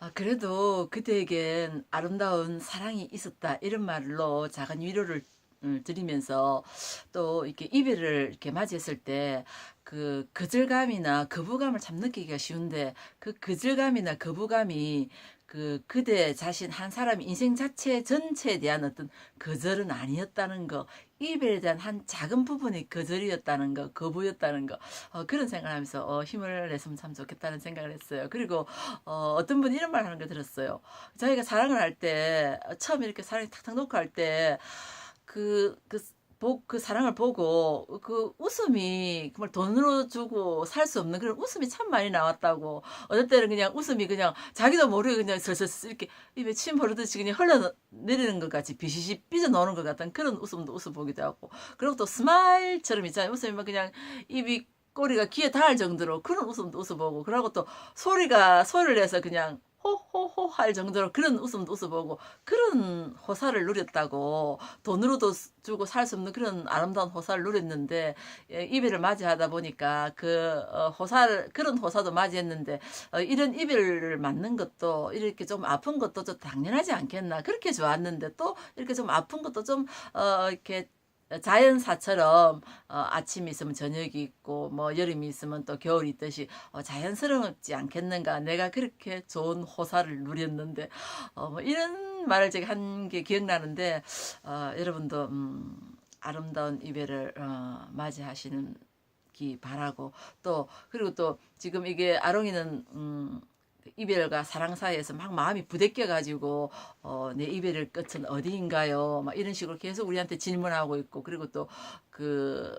아, 그래도 그대에겐 아름다운 사랑이 있었다. 이런 말로 작은 위로를 음, 드리면서 또 이렇게 이별을 이렇게 맞이했을 때 그 거절감이나 거부감을 참 느끼기가 쉬운데 그 거절감이나 거부감이 그 그대 자신 한 사람의 인생 자체 전체에 대한 어떤 거절은 아니었다는 거, 이별에 대한 한 작은 부분이 거절이었다는 거, 거부였다는 거, 어, 그런 생각을 하면서 어, 힘을 냈으면 참 좋겠다는 생각을 했어요. 그리고 어, 어떤 분이 이런 말 하는 걸 들었어요. 자기가 사랑을 할 때, 처음 이렇게 사랑이 탁탁 놓고 할 때, 그, 그, 보, 그 사랑을 보고 그 웃음이 정말 돈으로 주고 살 수 없는 그런 웃음이 참 많이 나왔다고. 어떨 때는 그냥 웃음이 그냥 자기도 모르게 그냥 슬슬 이렇게 입에 침 흐르듯이 그냥 흘러내리는 것 같이 비시시 삐져나오는 것 같은 그런 웃음도 웃어보기도 하고. 그리고 또 스마일처럼 있잖아요. 웃음이 막 그냥 입이 꼬리가 귀에 닿을 정도로 그런 웃음도 웃어보고. 그러고 또 소리가 소리를 내서 그냥 호호호 할 정도로 그런 웃음도 웃어보고 그런 호사를 누렸다고 돈으로도 주고 살 수 없는 그런 아름다운 호사를 누렸는데 예, 이별을 맞이하다 보니까 그 어, 호사를 그런 호사도 맞이했는데 어, 이런 이별을 맞는 것도 이렇게 좀 아픈 것도 좀 당연하지 않겠나 그렇게 좋았는데 또 이렇게 좀 아픈 것도 좀 어, 이렇게 자연사처럼 어, 아침이 있으면 저녁이 있고 뭐 여름이 있으면 또 겨울이 있듯이 어, 자연스럽지 않겠는가. 내가 그렇게 좋은 호사를 누렸는데 어, 뭐 이런 말을 제가 한 게 기억나는데 어, 여러분도 음, 아름다운 이별을 어, 맞이하시는 기 바라고 또 그리고 또 지금 이게 아롱이는 음, 이별과 사랑 사이에서 막 마음이 부대껴 가지고 어, 내 이별의 끝은 어디인가요? 막 이런 식으로 계속 우리한테 질문하고 있고 그리고 또 그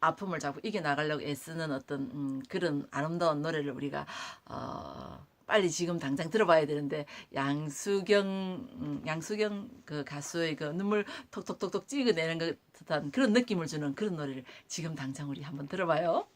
아픔을 자꾸 이겨 나가려고 애쓰는 어떤 음, 그런 아름다운 노래를 우리가 어, 빨리 지금 당장 들어봐야 되는데 양수경 음, 양수경 그 가수의 그 눈물 톡톡톡톡 찍어내는 것 듯한 그런 느낌을 주는 그런 노래를 지금 당장 우리 한번 들어봐요.